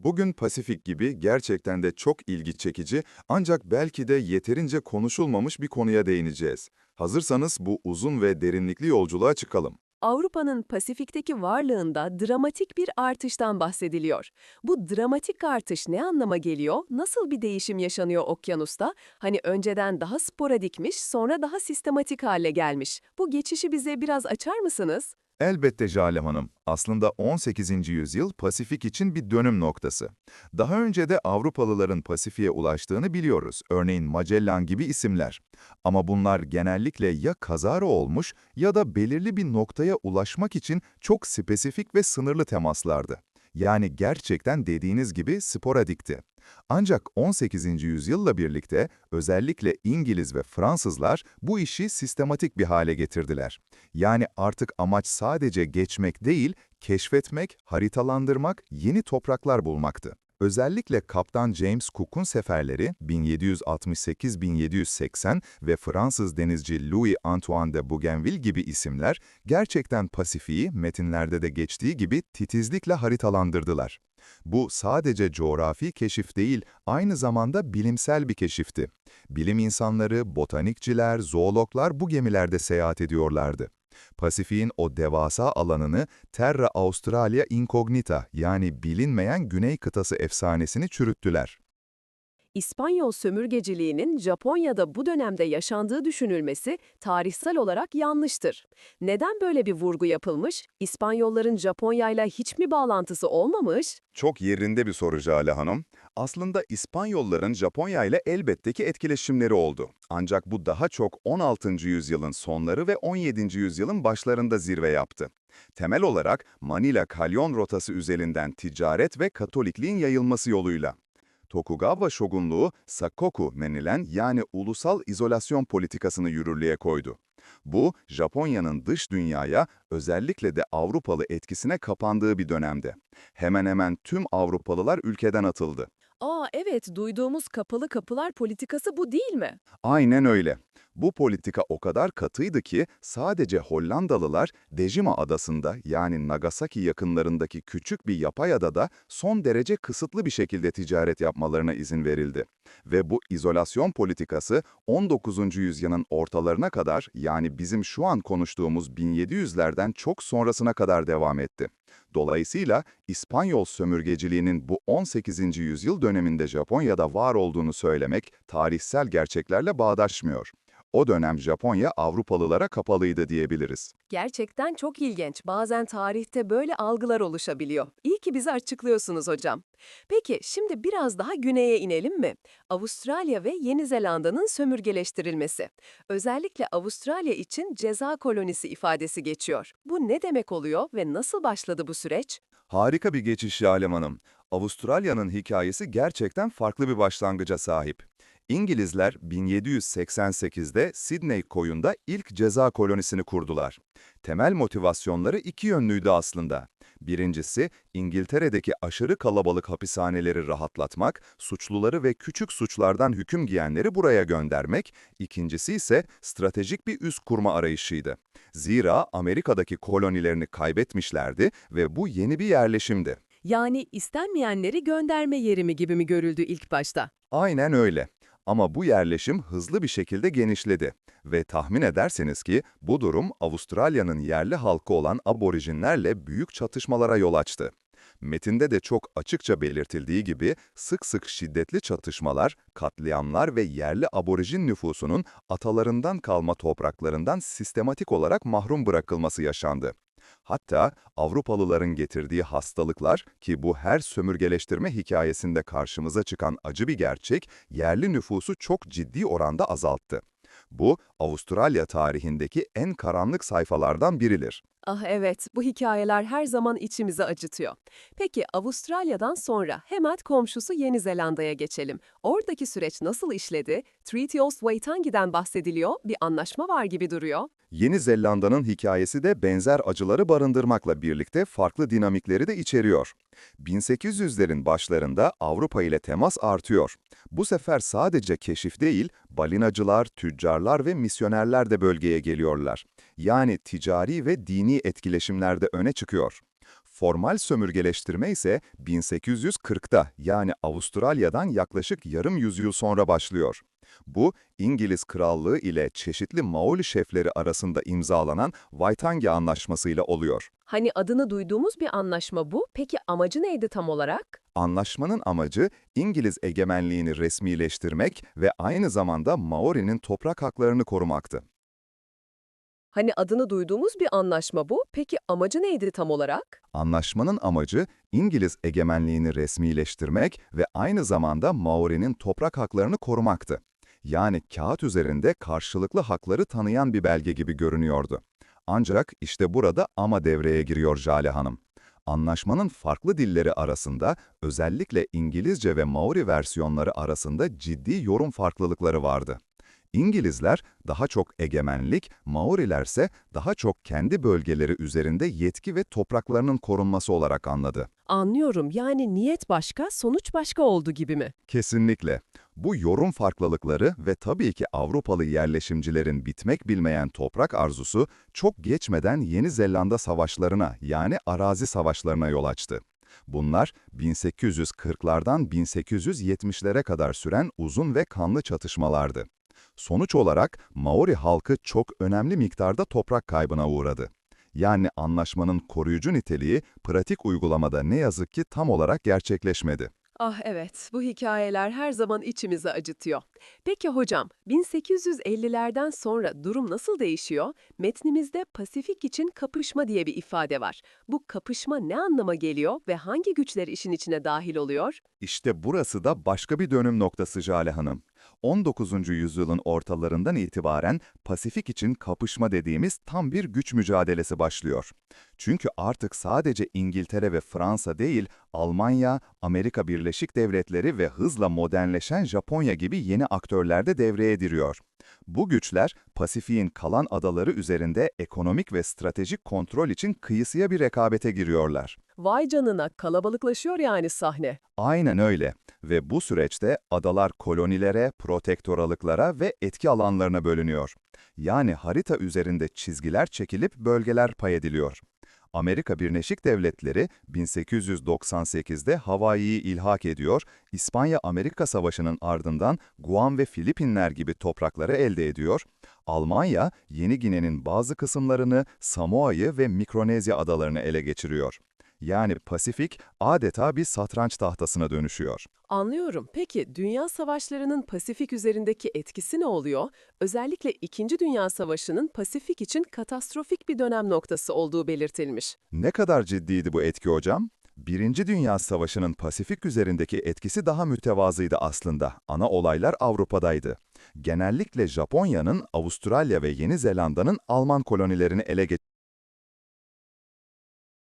Bugün Pasifik gibi gerçekten de çok ilgi çekici ancak belki de yeterince konuşulmamış bir konuya değineceğiz. Hazırsanız bu uzun ve derinlikli yolculuğa çıkalım. Avrupa'nın Pasifik'teki varlığında dramatik bir artıştan bahsediliyor. Bu dramatik artış ne anlama geliyor? Nasıl bir değişim yaşanıyor okyanusta? Hani önceden daha sporadikmiş, sonra daha sistematik hale gelmiş. Bu geçişi bize biraz açar mısınız? Elbette Jale Hanım. Aslında 18. yüzyıl Pasifik için bir dönüm noktası. Daha önce de Avrupalıların Pasifik'e ulaştığını biliyoruz. Örneğin Magellan gibi isimler. Ama bunlar genellikle ya kazara olmuş ya da belirli bir noktaya ulaşmak için çok spesifik ve sınırlı temaslardı. Yani gerçekten dediğiniz gibi sporadikti. Ancak 18. yüzyılla birlikte özellikle İngiliz ve Fransızlar bu işi sistematik bir hale getirdiler. Yani artık amaç sadece geçmek değil, keşfetmek, haritalandırmak, yeni topraklar bulmaktı. Özellikle Kaptan James Cook'un seferleri 1768-1780 ve Fransız denizci Louis Antoine de Bougainville gibi isimler gerçekten Pasifik'i metinlerde de geçtiği gibi titizlikle haritalandırdılar. Bu sadece coğrafi keşif değil, aynı zamanda bilimsel bir keşifti. Bilim insanları, botanikçiler, zoologlar bu gemilerde seyahat ediyorlardı. Pasifik'in o devasa alanını Terra Australia Incognita yani bilinmeyen güney kıtası efsanesini çürüttüler. İspanyol sömürgeciliğinin Japonya'da bu dönemde yaşandığı düşünülmesi tarihsel olarak yanlıştır. Neden böyle bir vurgu yapılmış? İspanyolların Japonya'yla hiç mi bağlantısı olmamış? Çok yerinde bir soru Jale Hanım. Aslında İspanyolların Japonya ile elbette ki etkileşimleri oldu. Ancak bu daha çok 16. yüzyılın sonları ve 17. yüzyılın başlarında zirve yaptı. Temel olarak Manila-Kalyon rotası üzerinden ticaret ve Katolikliğin yayılması yoluyla. Tokugawa şogunluğu Sakoku denilen yani ulusal izolasyon politikasını yürürlüğe koydu. Bu, Japonya'nın dış dünyaya, özellikle de Avrupalı etkisine kapandığı bir dönemde. Hemen hemen tüm Avrupalılar ülkeden atıldı. Aa evet, duyduğumuz kapalı kapılar politikası bu değil mi? Aynen öyle. Bu politika o kadar katıydı ki sadece Hollandalılar Dejima adasında yani Nagasaki yakınlarındaki küçük bir yapay adada son derece kısıtlı bir şekilde ticaret yapmalarına izin verildi. Ve bu izolasyon politikası 19. yüzyılın ortalarına kadar yani bizim şu an konuştuğumuz 1700'lerden çok sonrasına kadar devam etti. Dolayısıyla İspanyol sömürgeciliğinin bu 18. yüzyıl döneminde Japonya'da var olduğunu söylemek tarihsel gerçeklerle bağdaşmıyor. O dönem Japonya Avrupalılara kapalıydı diyebiliriz. Gerçekten çok ilginç. Bazen tarihte böyle algılar oluşabiliyor. İyi ki bize açıklıyorsunuz hocam. Peki şimdi biraz daha güneye inelim mi? Avustralya ve Yeni Zelanda'nın sömürgeleştirilmesi. Özellikle Avustralya için ceza kolonisi ifadesi geçiyor. Bu ne demek oluyor ve nasıl başladı bu süreç? Harika bir geçiş Yalem Hanım. Avustralya'nın hikayesi gerçekten farklı bir başlangıca sahip. İngilizler 1788'de Sydney koyunda ilk ceza kolonisini kurdular. Temel motivasyonları iki yönlüydü aslında. Birincisi, İngiltere'deki aşırı kalabalık hapishaneleri rahatlatmak, suçluları ve küçük suçlardan hüküm giyenleri buraya göndermek, ikincisi ise stratejik bir üs kurma arayışıydı. Zira Amerika'daki kolonilerini kaybetmişlerdi ve bu yeni bir yerleşimdi. Yani istenmeyenleri gönderme yeri mi gibi mi görüldü ilk başta? Aynen öyle. Ama bu yerleşim hızlı bir şekilde genişledi ve tahmin ederseniz ki bu durum Avustralya'nın yerli halkı olan aborijinlerle büyük çatışmalara yol açtı. Metinde de çok açıkça belirtildiği gibi sık sık şiddetli çatışmalar, katliamlar ve yerli aborijin nüfusunun atalarından kalma topraklarından sistematik olarak mahrum bırakılması yaşandı. Hatta Avrupalıların getirdiği hastalıklar ki bu her sömürgeleştirme hikayesinde karşımıza çıkan acı bir gerçek, yerli nüfusu çok ciddi oranda azalttı. Bu, Avustralya tarihindeki en karanlık sayfalardan biridir. Ah evet, bu hikayeler her zaman içimizi acıtıyor. Peki Avustralya'dan sonra hemen komşusu Yeni Zelanda'ya geçelim. Oradaki süreç nasıl işledi? Treaty of Waitangi'den bahsediliyor, bir anlaşma var gibi duruyor. Yeni Zelanda'nın hikayesi de benzer acıları barındırmakla birlikte farklı dinamikleri de içeriyor. 1800'lerin başlarında Avrupa ile temas artıyor. Bu sefer sadece keşif değil, balinacılar, tüccarlar ve misyonerler de bölgeye geliyorlar. Yani ticari ve dini etkileşimlerde öne çıkıyor. Formal sömürgeleştirme ise 1840'da yani Avustralya'dan yaklaşık yarım yüzyıl sonra başlıyor. Bu, İngiliz Krallığı ile çeşitli Maori şefleri arasında imzalanan Waitangi Anlaşması ile oluyor. Hani adını duyduğumuz bir anlaşma bu. Peki amacı neydi tam olarak? Anlaşmanın amacı İngiliz egemenliğini resmileştirmek ve aynı zamanda Maori'nin toprak haklarını korumaktı. Hani adını duyduğumuz bir anlaşma bu. Peki amacı neydi tam olarak? Anlaşmanın amacı İngiliz egemenliğini resmileştirmek ve aynı zamanda Maori'nin toprak haklarını korumaktı. Yani kağıt üzerinde karşılıklı hakları tanıyan bir belge gibi görünüyordu. Ancak işte burada ama devreye giriyor Jale Hanım. Anlaşmanın farklı dilleri arasında, özellikle İngilizce ve Maori versiyonları arasında ciddi yorum farklılıkları vardı. İngilizler daha çok egemenlik, Maorilerse daha çok kendi bölgeleri üzerinde yetki ve topraklarının korunması olarak anladı. Anlıyorum. Yani niyet başka, sonuç başka oldu gibi mi? Kesinlikle. Bu yorum farklılıkları ve tabii ki Avrupalı yerleşimcilerin bitmek bilmeyen toprak arzusu çok geçmeden Yeni Zelanda savaşlarına yani arazi savaşlarına yol açtı. Bunlar 1840'lardan 1870'lere kadar süren uzun ve kanlı çatışmalardı. Sonuç olarak Maori halkı çok önemli miktarda toprak kaybına uğradı. Yani anlaşmanın koruyucu niteliği pratik uygulamada ne yazık ki tam olarak gerçekleşmedi. Ah evet, bu hikayeler her zaman içimizi acıtıyor. Peki hocam, 1850'lerden sonra durum nasıl değişiyor? Metnimizde Pasifik için kapışma diye bir ifade var. Bu kapışma ne anlama geliyor ve hangi güçler işin içine dahil oluyor? İşte burası da başka bir dönüm noktası Jale Hanım. 19. yüzyılın ortalarından itibaren Pasifik için kapışma dediğimiz tam bir güç mücadelesi başlıyor. Çünkü artık sadece İngiltere ve Fransa değil, Almanya, Amerika Birleşik Devletleri ve hızla modernleşen Japonya gibi yeni aktörler de devreye giriyor. Bu güçler, Pasifik'in kalan adaları üzerinde ekonomik ve stratejik kontrol için kıyısıya bir rekabete giriyorlar. Vay canına, kalabalıklaşıyor yani sahne. Aynen öyle ve bu süreçte adalar kolonilere, protektoralıklara ve etki alanlarına bölünüyor. Yani harita üzerinde çizgiler çekilip bölgeler pay ediliyor. Amerika Birleşik Devletleri 1898'de Hawaii'yi ilhak ediyor, İspanya-Amerika Savaşı'nın ardından Guam ve Filipinler gibi toprakları elde ediyor, Almanya, Yeni Gine'nin bazı kısımlarını, Samoa'yı ve Mikronezya adalarını ele geçiriyor. Yani Pasifik adeta bir satranç tahtasına dönüşüyor. Anlıyorum. Peki dünya savaşlarının Pasifik üzerindeki etkisi ne oluyor? Özellikle İkinci Dünya Savaşı'nın Pasifik için katastrofik bir dönem noktası olduğu belirtilmiş. Ne kadar ciddiydi bu etki hocam? Birinci Dünya Savaşı'nın Pasifik üzerindeki etkisi daha mütevazıydı aslında. Ana olaylar Avrupa'daydı. Genellikle Japonya'nın Avustralya ve Yeni Zelanda'nın Alman kolonilerini ele